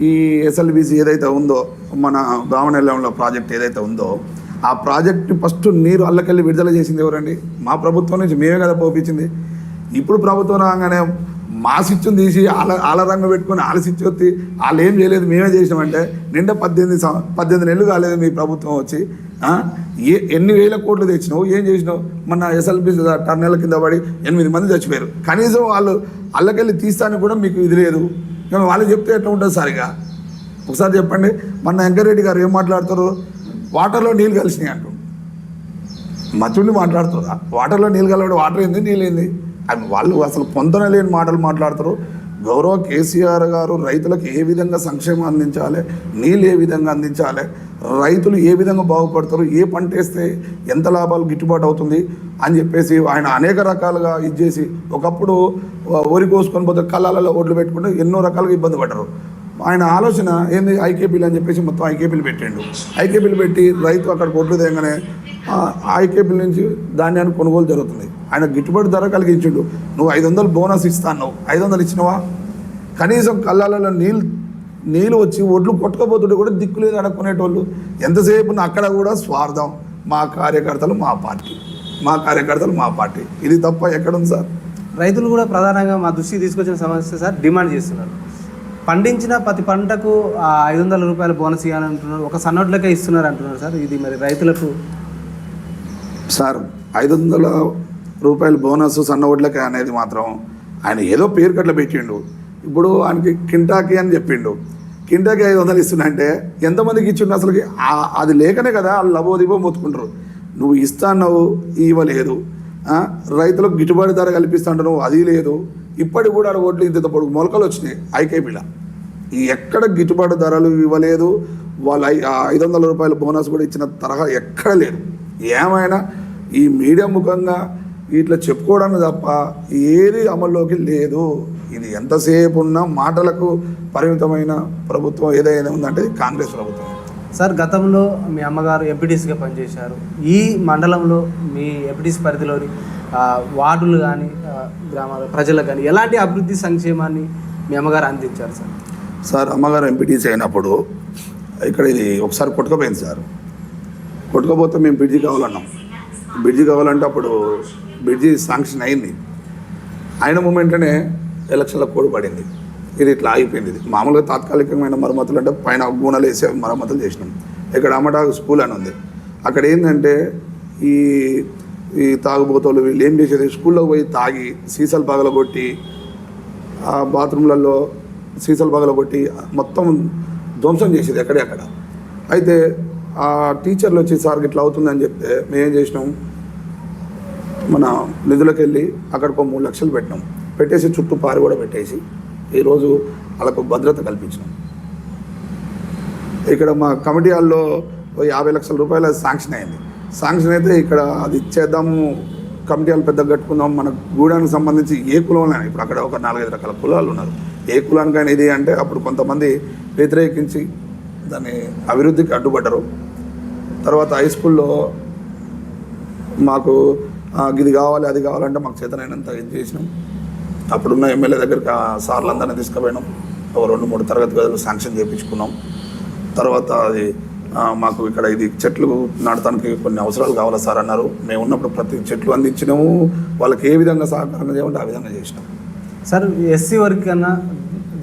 ఈ ఎస్ఎల్బిసి ఏదైతే ఉందో మన బ్రాహ్మణెల్లంలో ప్రాజెక్ట్ ఏదైతే ఉందో ఆ ప్రాజెక్ట్ ఫస్ట్ నీరు అల్లకెళ్ళి విడుదల చేసింది ఎవరండి? మా ప్రభుత్వం నుంచి మేమే కదా పోపించింది. ఇప్పుడు ప్రభుత్వం రాగానే మా స్విచ్ను తీసి ఆల ఆల రంగు పెట్టుకొని ఆల స్విచ్ వచ్చి వాళ్ళు ఏం చేయలేదు మేమే చేసినామంటే నిండా పద్దెనిమిది సం- పద్దెనిమిది నెలలు కాలేదు మీ ప్రభుత్వం వచ్చి ఏ ఎన్ని వేల కోట్లు తెచ్చినావు ఏం చేసినావు? మన ఎస్ఎల్పి టర్నెల కింద పడి ఎనిమిది మంది చచ్చిపోయారు. కనీసం వాళ్ళు అల్లకెళ్ళి తీస్తానికి కూడా మీకు ఇది లేదు. మేము వాళ్ళు చెప్తే ఎట్లా ఉంటుంది సరిగా ఒకసారి చెప్పండి. మన వెంకరెడ్డి గారు ఏం మాట్లాడతారు? వాటర్లో నీళ్ళు కలిసినాయి అంటు మచ్చుండి మాట్లాడుతారా వాటర్లో నీళ్ళు కలవడం వాటర్ ఏంది? నీళ్ళు ఏంది? అవి వాళ్ళు అసలు పొందన లేని మాటలు మాట్లాడతారు. గౌరవ కేసీఆర్ గారు రైతులకు ఏ విధంగా సంక్షేమం అందించాలి నీళ్ళు ఏ విధంగా అందించాలి రైతులు ఏ విధంగా బాగుపడతారు ఏ పంట వేస్తే ఎంత లాభాలు గిట్టుబాటు అవుతుంది అని చెప్పేసి ఆయన అనేక రకాలుగా ఇది చేసి ఒకప్పుడు వరి కోసుకొని పోతే కళ్ళాలలో ఓట్లు పెట్టుకుంటే ఎన్నో రకాలుగా ఇబ్బంది పడ్డారు. ఆయన ఆలోచన ఏంది ఐకేపీలు అని చెప్పేసి మొత్తం ఐకేపీలు పెట్టిండు. ఐకేపీలు పెట్టి రైతు అక్కడ కొట్లు తేగానే ఐకేపీల నుంచి ధాన్యాన్ని కొనుగోలు జరుగుతుంది. ఆయన గిట్టుబాటు ధర కలిగించిండు. నువ్వు ఐదు వందలు బోనస్ ఇస్తాను ఐదు వందలు ఇచ్చినవా? కనీసం కళ్ళాలలో నీళ్ళు నీళ్ళు వచ్చి ఒడ్లు కొట్టుకోపోతుంటే కూడా దిక్కు లేదు అడుక్కునేటోళ్ళు ఎంతసేపు అక్కడ కూడా స్వార్థం. మా కార్యకర్తలు మా పార్టీ. మా కార్యకర్తలు మా పార్టీ. ఇది తప్ప ఎక్కడుంది సార్? రైతులు కూడా ప్రధానంగా మా దృష్టికి తీసుకొచ్చిన సమస్య సార్ డిమాండ్ చేస్తున్నారు. పండించిన ప్రతి పంటకు ఐదు వందల రూపాయల బోనస్ ఇవ్వాలని అంటున్నారు ఒక సన్నోట్లకే ఇస్తున్నారు అంటున్నారు సార్. ఇది మరి రైతులకు సార్ ఐదు వందల రూపాయలు బోనస్ సన్న ఓట్లకే అనేది మాత్రం ఆయన ఏదో పేరు కట్ల పెట్టిండు. ఇప్పుడు ఆయనకి కింటాకి అని చెప్పిండు. కింటాకి ఐదు వందలు ఇస్తున్నంటే ఎంతమందికి ఇచ్చిండు అసలుకి? అది లేకనే కదా వాళ్ళు లబోదిబో మొత్తుకుంటారు. నువ్వు ఇస్తాన్నావు ఇవ్వలేదు. రైతులకు గిట్టుబాటు ధర కల్పిస్తాంటావు అది లేదు. ఇప్పటికి కూడా ఆడ ఓట్లు ఇంత పొడుగు మొలకలు వచ్చినాయి ఐకేపీలో. ఎక్కడ గిట్టుబాటు ధరలు ఇవ్వలేదు వాళ్ళు ఐదు వందల రూపాయల బోనస్ కూడా ఇచ్చిన తరహా ఎక్కడ లేదు. ఏమైనా ఈ మీడియా ముఖంగా ఇట్లా చెప్పుకోవడానికి తప్ప ఏది అమల్లోకి లేదు. ఇది ఎంతసేపు ఉన్నా మాటలకు పరిమితమైన ప్రభుత్వం ఏదైనా ఉందంటే కాంగ్రెస్ ప్రభుత్వం. సార్ గతంలో మీ అమ్మగారు ఎంపీటీసీగా పనిచేశారు. ఈ మండలంలో మీ ఎంపీటీసీ పరిధిలోని వార్డులు కానీ గ్రామాల ప్రజలకు కానీ ఎలాంటి అభివృద్ధి సంక్షేమాన్ని మీ అమ్మగారు అందించారు సార్? సార్ అమ్మగారు ఎంపీటీసీ అయినప్పుడు ఇక్కడ ఇది ఒకసారి కొట్టుకుపోయింది సార్. కొట్టుకపోతే మేము బ్రిడ్జి కావాలన్నాం. బ్రిడ్జి కావాలంటే అప్పుడు బ్రిడ్జి శాంక్షన్ అయింది. అయిన మూమెంట్లోనే ఎలక్షన్ల కోడ్ పడింది. ఇది ఇట్లా ఆగిపోయింది. ఇది మామూలుగా తాత్కాలికమైన మరమ్మతులు అంటే పైన గూనలు వేసే మరమ్మతులు చేసినాం. ఇక్కడ అమటా స్కూల్ అని ఉంది. అక్కడ ఏంటంటే ఈ ఈ తాగుబోతోళ్ళు వీళ్ళు ఏం చేసేది? స్కూల్లో పోయి తాగి సీసాలు పగలగొట్టి ఆ బాత్రూమ్లలో సీసాలు పగలగొట్టి మొత్తం ధ్వంసం చేసేది ఎక్కడే అక్కడ. అయితే ఆ టీచర్లు వచ్చి సార్కి ఇట్లా అవుతుందని చెప్తే మేమేం చేసినాం? మన నిధులకు వెళ్ళి అక్కడికి మూడు లక్షలు పెట్టినాం. పెట్టేసి చుట్టూ పారి కూడా పెట్టేసి ఈరోజు వాళ్ళకు భద్రత కల్పించినాం. ఇక్కడ మా కమిటీ హాల్లో యాభై లక్షల రూపాయల శాంక్షన్ అయింది. శాంక్షన్ అయితే ఇక్కడ అది ఇచ్చేద్దాము కమిటీ హాల్ పెద్దగా కట్టుకుందాం మన గూడానికి సంబంధించి ఏ కులంలో ఇప్పుడు అక్కడ ఒక నాలుగైదు రకాల కులాలు ఉన్నారు. ఏ కులానికైనా ఇది అంటే అప్పుడు కొంతమంది వ్యతిరేకించి దాన్ని అభివృద్ధికి అడ్డుపడ్డరు. తర్వాత హై స్కూల్లో మాకు ఇది కావాలి అది కావాలంటే మాకు చేతనైనంత ఇది చేసినాం. అప్పుడున్న ఎమ్మెల్యే దగ్గరికి ఆ సార్లు తీసుకుపోయినాం. ఒక రెండు మూడు తరగతి గదులు శాంక్షన్ చేయించుకున్నాం తర్వాత అది మాకు ఇక్కడ ఇది చెట్లు నాటడానికి కొన్ని అవసరాలు కావాలా సార్ అన్నారు. మేము ఉన్నప్పుడు ప్రతి చెట్లు అందించినాము. వాళ్ళకి ఏ విధంగా సహకారం చేయమంటే ఆ విధంగా చేసినాం. సార్ ఎస్సీ వర్క్ కన్నా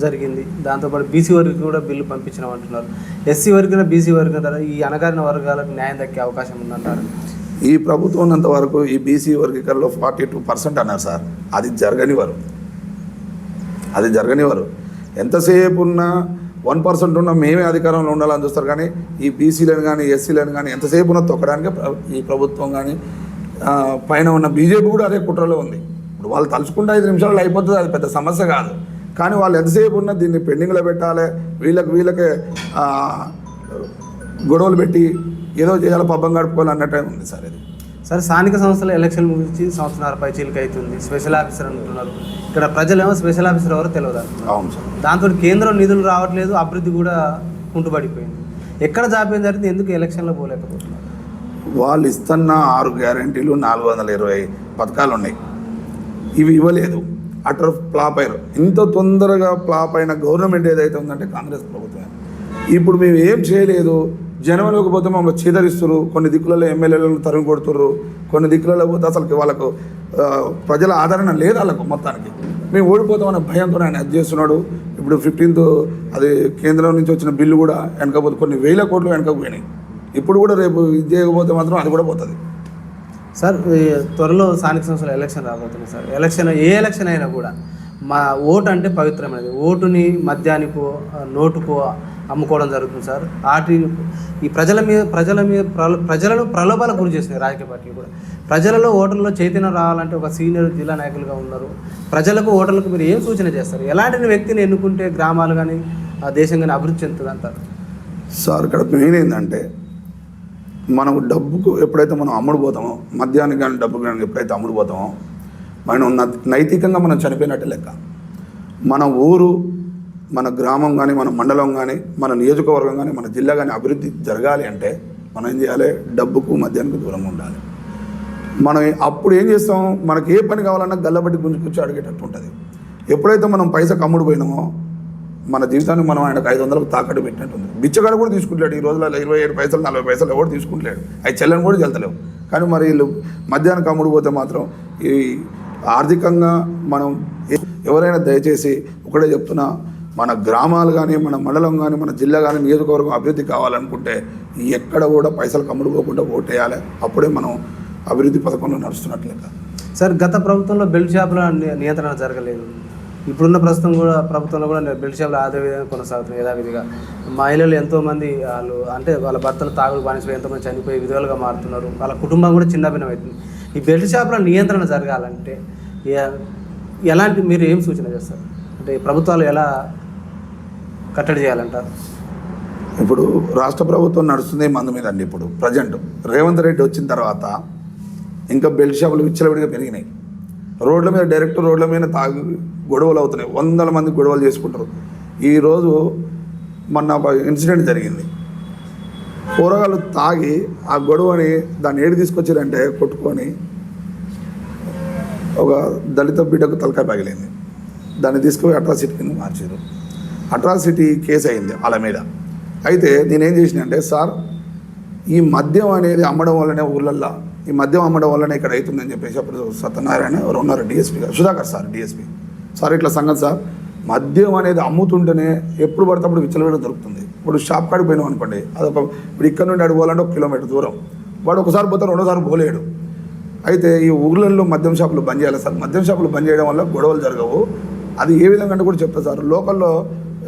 జరిగింది. దాంతోపాటు బీసీ వర్క్ కూడా బిల్లు పంపించినాం అంటున్నారు ఎస్సీ వర్క్ బీసీ వర్క్ ఈ అనగారిన వర్గాలకు న్యాయం దక్కే అవకాశం ఉందంటారు. ఈ ప్రభుత్వం ఉన్నంత వరకు ఈ బీసీ వర్గీకరణలో ఫార్టీ టూ పర్సెంట్ అన్నారు సార్. అది జరగనివారు అది జరగనివారు ఎంతసేపు ఉన్నా వన్ పర్సెంట్ ఉన్న మేమే అధికారంలో ఉండాలని చూస్తారు కానీ ఈ బీసీలను కానీ ఎస్సీలను కానీ ఎంతసేపు ఉన్న తొక్కడానికి ఈ ప్రభుత్వం కానీ పైన ఉన్న బీజేపీ కూడా అదే కుట్రలో ఉంది. ఇప్పుడు వాళ్ళు తలుచుకుంటే ఐదు నిమిషాలు అయిపోతుంది. అది పెద్ద సమస్య కాదు. కానీ వాళ్ళు ఎంతసేపు ఉన్నా దీన్ని పెండింగ్లో పెట్టాలి. వీళ్ళకి వీళ్ళకే గొడవలు పెట్టి ఏదో చేయాలి పబ్బం గడుపుకోవాలి అన్నట్టే ఉంది సార్ ఇది. సార్ స్థానిక సంస్థల ఎలక్షన్ ముగించి సంవత్సరాల పై చీలిక అవుతుంది. స్పెషల్ ఆఫీసర్ అంటున్నారు. ఇక్కడ ప్రజలేమో స్పెషల్ ఆఫీసర్ ఎవరో తెలియదు అవును సార్. దాంతో కేంద్రం నిధులు రావట్లేదు అభివృద్ధి కూడా కుంటుపడిపోయింది. ఎక్కడ జాప్యం జరిగింది? ఎందుకు ఎలక్షన్లో పోలేకపోతున్నారు? వాళ్ళు ఇస్తున్న ఆరు గ్యారంటీలు నాలుగు వందల ఇరవై పథకాలు ఉన్నాయి. ఇవి ఇవ్వలేదు. అటర్ ఫ్లాప్ అయ్యారు ఇంత తొందరగా ఫ్లాప్ అయిన గవర్నమెంట్ ఏదైతే ఉందంటే కాంగ్రెస్ ప్రభుత్వమే ఇప్పుడు మేము ఏం చేయలేదు? జనంలోకి పోతే మమ్మల్ని చీదరిస్తున్నారు కొన్ని దిక్కులలో ఎమ్మెల్యేలను తరిమి కొడుతుర్రు కొన్ని దిక్కులలో పోతే అసలు వాళ్ళకు ప్రజల ఆదరణ లేదు వాళ్ళకు మొత్తానికి. మేము ఓడిపోతామనే భయంతో ఆయన అది చేస్తున్నాడు. ఇప్పుడు ఫిఫ్టీన్త్ అది కేంద్రం నుంచి వచ్చిన బిల్లు కూడా వెనకపోతే కొన్ని వేల కోట్లు వెనకపోయినాయి. ఇప్పుడు కూడా రేపు ఇది చేయకపోతే మాత్రం అది కూడా పోతుంది. సార్ త్వరలో స్థానిక సంస్థల ఎలక్షన్ రాబోతుంది సార్. ఎలక్షన్ ఏ ఎలక్షన్ అయినా కూడా మా ఓటు అంటే పవిత్రమైనది. ఓటుని మద్యానికో నోటుకో అమ్ముకోవడం జరుగుతుంది సార్. వాటి ఈ ప్రజల మీద ప్రజల మీద ప్రజలను ప్రలోభాలకు గురి చేస్తున్నాయి రాజకీయ పార్టీలు కూడా. ప్రజలలో ఓటర్లో చైతన్యం రావాలంటే ఒక సీనియర్ జిల్లా నాయకులుగా ఉన్నారు. ప్రజలకు ఓటర్లకు మీరు ఏం సూచన చేస్తారు? ఎలాంటి వ్యక్తిని ఎన్నుకుంటే గ్రామాలు కానీ ఆ దేశం కానీ అభివృద్ధి చెందుతుంది అంటారు? సార్ ఇక్కడ మెయిన్ ఏంటంటే మనకు డబ్బుకు ఎప్పుడైతే మనం అమ్ముడుపోతామో మద్యానికి కానీ డబ్బు కానీ ఎప్పుడైతే అమ్ముడుపోతామో మనం నైతికంగా మనం చనిపోయినట్టే లెక్క. మన ఊరు మన గ్రామం కానీ మన మండలం కానీ మన నియోజకవర్గం కానీ మన జిల్లా కానీ అభివృద్ధి జరగాలి అంటే మనం ఏం చేయాలి? డబ్బుకు మద్యానికి దూరంగా ఉండాలి. మనం అప్పుడు ఏం చేస్తాం? మనకి ఏ పని కావాలన్నా గల్లబట్టి గుంజుకొచ్చి అడిగేటట్టు ఉంటుంది. ఎప్పుడైతే మనం పైసా కమ్ముడు పోయినామో మన జీవితాన్ని మనం ఆయనకు ఐదు వందలకు తాకట్టు పెట్టినట్టుంది బిచ్చగాడు కూడా తీసుకుంటాడు ఈ రోజులలో ఇరవై ఏడు పైసలు నలభై పైసలు ఎవరు తీసుకుంటలేడు. అవి చెల్లని కూడా చెల్తలేవు. కానీ మరి వీళ్ళు మధ్యాహ్నం కమ్ముడు పోతే మాత్రం ఈ ఆర్థికంగా మనం ఎ- ఎవరైనా దయచేసి ఒకటే చెప్తున్నా మన గ్రామాలు కానీ మన మండలం కానీ మన జిల్లా కానీ నియోజకవర్గం అభివృద్ధి కావాలనుకుంటే ఎక్కడ కూడా పైసలు కమ్ముడుకోకుండా ఓటు ఓటేయాలి. అప్పుడే మనం అభివృద్ధి పథకంలో నడుస్తున్నట్లు. సార్ గత ప్రభుత్వంలో బెల్ట్ షాపుల నియంత్రణ జరగలేదు. ఇప్పుడున్న ప్రస్తుతం కూడా ప్రభుత్వంలో కూడా బెల్ట్ షాపులు అదే విధంగా కొనసాగుతున్నాయి యథావిధిగా. మహిళలు ఎంతోమంది వాళ్ళు అంటే వాళ్ళ భర్తలు తాగుడు బానిసలు ఎంతోమంది చనిపోయి విధులుగా మారుతున్నారు. వాళ్ళ కుటుంబం కూడా చిన్నభిన్నం అవుతుంది. ఈ బెల్ట్ షాపుల నియంత్రణ జరగాలంటే ఎలాంటి మీరు ఏం సూచన చేస్తారు? అంటే ప్రభుత్వాలు ఎలా కట్టడి చేయాలంటారు ఇప్పుడు రాష్ట్ర ప్రభుత్వం నడుస్తుంది మందు మీద అండి ఇప్పుడు? ప్రజెంట్. రేవంత్ రెడ్డి వచ్చిన తర్వాత ఇంకా బెల్ట్ షాపులు విచ్చలవిడిగా పెరిగినాయి. రోడ్ల మీద డైరెక్ట్ రోడ్ల మీద తాగి గొడవలు అవుతున్నాయి. వందల మంది గొడవలు చేసుకుంటారు. ఈరోజు మొన్న ఒక ఇన్సిడెంట్ జరిగింది. కూరగాయలు తాగి ఆ గొడవని దాన్ని ఏడు తీసుకొచ్చారంటే కొట్టుకొని ఒక దళిత బిడ్డకు తలకాయ పగిలింది. దాన్ని తీసుకుపోయి అట్రాసిటీ కింద మార్చారు. అట్రాసిటీ కేసు అయింది వాళ్ళ మీద. అయితే నేనేం చేసిన అంటే సార్ ఈ మద్యం అనేది అమ్మడం వల్లనే ఊళ్ళల్లో ఈ మద్యం అమ్మడం వల్లనే ఇక్కడ అవుతుందని చెప్పేసి అప్పుడు సత్యనారాయణ ఎవరు ఉన్నారు డిఎస్పీ గారు సుధాకర్ సార్ డిఎస్పీ సార్ ఇట్లా సంగతి సార్ మద్యం అనేది అమ్ముతుంటేనే ఎప్పుడు పడితే అప్పుడు విచ్చలవిడ దొరుకుతుంది. ఇప్పుడు షాప్ కాడికి పోయినాం అనుకోండి అదొక ఇప్పుడు ఇక్కడ నుండి అడుగుకోవాలంటే ఒక కిలోమీటర్ దూరం. వాడు ఒకసారి పోతే రెండోసారి పోలేడు. అయితే ఈ ఊర్లలో మద్యం షాపులు బంద్ చేయాలి సార్. మద్యం షాపులు బంద్ చేయడం వల్ల గొడవలు జరగవు. అది ఏ విధంగా అంటే కూడా చెప్తా సార్ లోకల్లో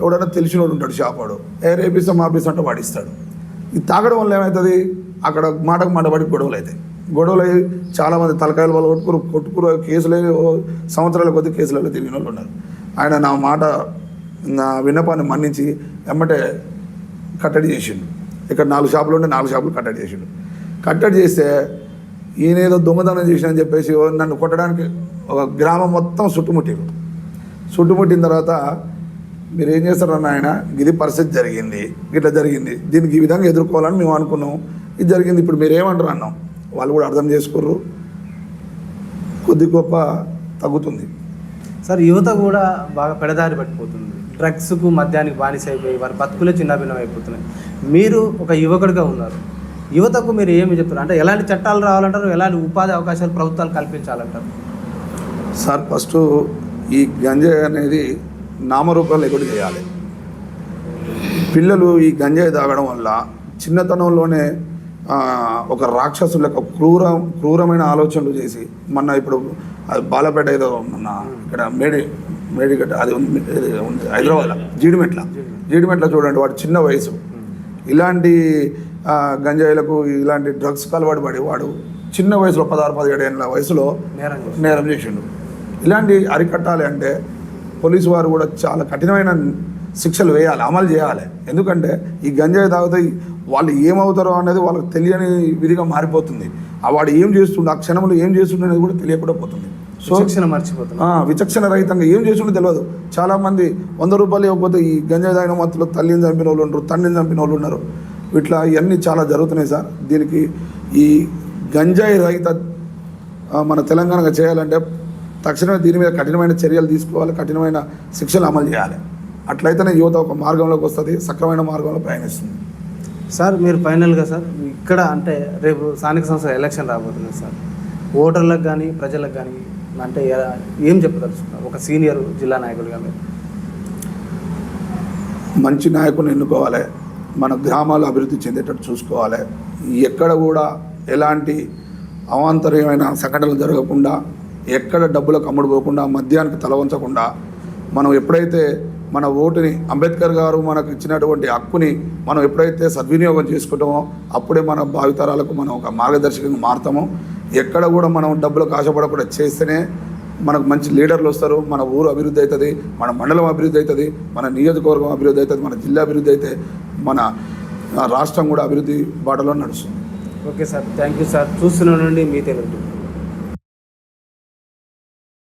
ఎవడన్నా తెలిసినోడు ఉంటాడు షాప్ వాడు ఏ రేపిస్తాం మాపిస్తాం అంటే వాడిస్తాడు. ఇది తాగడం వల్ల ఏమవుతుంది అక్కడ మాటకు మాట పడి గొడవలు అవుతాయి. గొడవలు అయ్యి చాలామంది తలకాయలు వాళ్ళు కొట్టుకురు కొట్టుకురు కేసులు సంవత్సరాల కొద్ది కేసులలో తిరిగిన వాళ్ళు ఉన్నారు. ఆయన నా మాట నా విన్నపాన్ని మన్నించి ఎమ్మటే కట్టడి చేసిండు. ఇక్కడ నాలుగు షాపులు ఉంటే నాలుగు షాపులు కట్టడి చేసిండు. కట్టడి చేస్తే ఈయనేదో దొంగతనం చేసినని చెప్పేసి నన్ను కొట్టడానికి ఒక గ్రామం మొత్తం చుట్టుముట్టారు. చుట్టుముట్టిన తర్వాత మీరు ఏం చేస్తారన్న ఆయన ఇది పరిస్థితి జరిగింది ఇట్లా జరిగింది దీనికి ఈ విధంగా ఎదుర్కోవాలని మేము అనుకున్నాం. ఇది జరిగింది ఇప్పుడు మీరు ఏమంటారు అన్నాం. వాళ్ళు కూడా అర్థం చేసుకుర్రు. కొద్ది గొప్ప తగ్గుతుంది. సార్ యువత కూడా బాగా పెడదారి పట్టిపోతుంది. డ్రగ్స్కు మద్యానికి బానిస అయిపోయి వారి బతుకులే చిన్నభిన్నం అయిపోతున్నాయి మీరు ఒక యువకుడిగా ఉన్నారు. యువతకు మీరు ఏమి చెప్తారు అంటే ఎలాంటి చట్టాలు రావాలంటారు? ఎలాంటి ఉపాధి అవకాశాలు ప్రభుత్వాలు కల్పించాలంటారు? సార్ ఫస్ట్ ఈ గంజాయి అనేది నామరూపాలు ఎగుడు చేయాలి. పిల్లలు ఈ గంజాయి తాగడం వల్ల చిన్నతనంలోనే ఒక రాక్షసుల యొక్క క్రూర క్రూరమైన ఆలోచనలు చేసి మొన్న ఇప్పుడు అది బాలపేట ఏదో మన ఇక్కడ మేడి మేడిగడ్డ అది ఉంది హైదరాబాద్లో జీడిమెట్ల. జీడిమెట్ల చూడండి వాడు చిన్న వయసు. ఇలాంటి గంజాయిలకు ఇలాంటి డ్రగ్స్కి అలవాటు పడి వాడు చిన్న వయసులో పదహారు పదిహేడు ఏళ్ళ వయసులో నేరం చేసిండు. ఇలాంటి అరికట్టాలి అంటే పోలీసు వారు కూడా చాలా కఠినమైన శిక్షలు వేయాలి అమలు చేయాలి. ఎందుకంటే ఈ గంజాయి తాగితే వాళ్ళు ఏమవుతారో అనేది వాళ్ళకి తెలియని విధిగా మారిపోతుంది. ఆ వాడు ఏం చేస్తుండే ఆ క్షణంలో ఏం చేస్తుండే అనేది కూడా తెలియకుండా పోతుంది. సో శిక్షణ మర్చిపోతున్నారు ఆ, విచక్షణ రహితంగా ఏం చేస్తుండో తెలియదు. చాలా మంది వంద రూపాయలు ఇవ్వకపోతే ఈ గంజాయి తాగిన మత్తులో తల్లిని చంపిన వాళ్ళు ఉన్నారు తండ్రిని చంపిన వాళ్ళు ఉన్నారు ఇట్లా ఇవన్నీ చాలా జరుగుతున్నాయి సార్. దీనికి ఈ గంజాయి రహిత మన తెలంగాణగా చేయాలంటే తక్షణమే దీని మీద కఠినమైన చర్యలు తీసుకోవాలి కఠినమైన శిక్షలు అమలు చేయాలి. అట్లయితేనే యువత ఒక మార్గంలోకి వస్తుంది సక్రమైన మార్గంలో ప్రయాణిస్తుంది. సార్ మీరు ఫైనల్గా సార్ ఇక్కడ అంటే రేపు స్థానిక సంస్థల ఎలక్షన్ రాబోతున్నాయి సార్. ఓటర్లకు కానీ ప్రజలకు కానీ అంటే ఏం చెప్పదలుచుకున్నారు? ఒక సీనియర్ జిల్లా నాయకుడిగా మీరు. మంచి నాయకుని ఎన్నుకోవాలి మన గ్రామాలు అభివృద్ధి చెందేటట్టు చూసుకోవాలి. ఎక్కడ కూడా ఎలాంటి అవాంతరీయమైన సంఘటనలు జరగకుండా ఎక్కడ డబ్బులకు అమ్ముడు పోకుండా మద్యానికి తలవంచకుండా మనం ఎప్పుడైతే మన ఓటుని అంబేద్కర్ గారు మనకు ఇచ్చినటువంటి హక్కుని మనం ఎప్పుడైతే సద్వినియోగం చేసుకుంటామో అప్పుడే మన భావితరాలకు మనం ఒక మార్గదర్శకంగా మారుతామో. ఎక్కడ కూడా మనం డబ్బులకు ఆశపడకుండా చేస్తేనే మనకు మంచి లీడర్లు వస్తారు. మన ఊరు అభివృద్ధి అవుతుంది మన మండలం అభివృద్ధి అవుతుంది మన నియోజకవర్గం అభివృద్ధి అవుతుంది మన జిల్లా అభివృద్ధి అయితే మన రాష్ట్రం కూడా అభివృద్ధి బాటలో నడుస్తుంది. Okay sir. Thank you sir. చూస్తున్న నుండి మీ తెలుగు